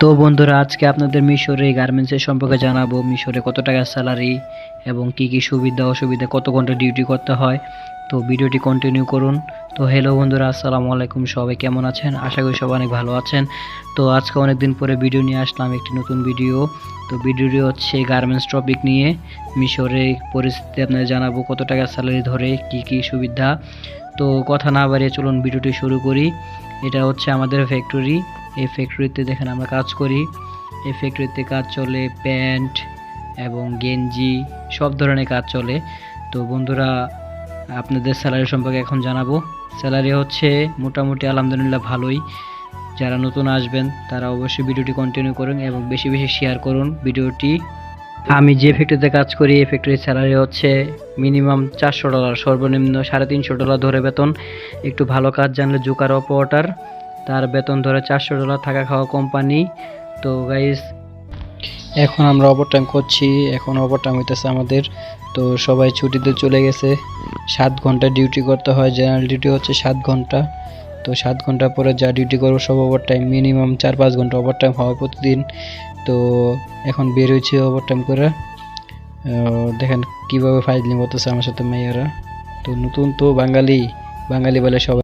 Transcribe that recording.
তো বন্ধুরা, আজকে আপনাদের মিশরে গার্মেন্টসের সম্পর্কে জানাব। মিশরে কত টাকা স্যালারি এবং কি কি সুবিধা, অসুবিধা, কত ঘণ্টা ডিউটি করতে হয়। তো ভিডিওটি কন্টিনিউ করুন। তো হ্যালো বন্ধুরা, আসসালামু আলাইকুম। সবাই কেমন আছেন? আশা করি সবাই অনেক ভালো আছেন। তো আজকে অনেক দিন পরে ভিডিও নিয়ে আসলাম একটি নতুন ভিডিও তো ভিডিওটি হচ্ছে গার্মেন্টস টপিক নিয়ে। মিশরে পরিস্থিতি আপনাদের জানাব, কত টাকা স্যালারি ধরে, কি কি সুবিধা। তো কথা না বাড়িয়ে চলুন ভিডিওটি শুরু করি। এটা হচ্ছে আমাদের ফ্যাক্টরি এই ফ্যাক্টরিতে দেখেন আমরা কাজ করি। এই ফ্যাক্টরিতে কাজ চলে প্যান্ট এবং গেঞ্জি, সব ধরনের কাজ চলে। তো বন্ধুরা, আপনাদের স্যালারি সম্পর্কে এখন জানাব। স্যালারি হচ্ছে মোটামুটি আলহামদুলিল্লাহ ভালোই। যারা নতুন আসবেন, তারা অবশ্যই ভিডিওটি কন্টিনিউ করুন এবং বেশি বেশি শেয়ার করুন ভিডিওটি। আমি যে ফ্যাক্টরিতে কাজ করি, এই ফ্যাক্টরির স্যালারি হচ্ছে মিনিমাম চারশো ডলার সর্বনিম্ন সাড়ে তিনশো ডলার ধরে বেতন। একটু ভালো কাজ জানলে জুকার অপারেটার। তার বেতন ধরে চারশো ডলার থাকা খাওয়া কোম্পানি তো গাইস এখন আমরা ওভারটাইম করছি, এখন ওভারটাইম হইতেছে আমাদের। তো সবাই ছুটিতে চলে গেছে। সাত ঘণ্টা ডিউটি করতে হয় জেনারেল ডিউটি হচ্ছে সাত ঘণ্টা। তো সাত ঘণ্টা পরে যা ডিউটি করব সব ওভারটাইম মিনিমাম চার পাঁচ ঘণ্টা ওভারটাইম হয় প্রতিদিন। তো এখন বের হয়েছে ওভারটাইম করে। দেখেন কীভাবে ফাইজলিং করতেছে আমার সাথে মেয়েরা। তো নতুন তো বাঙালি বাঙালি বলে সবাই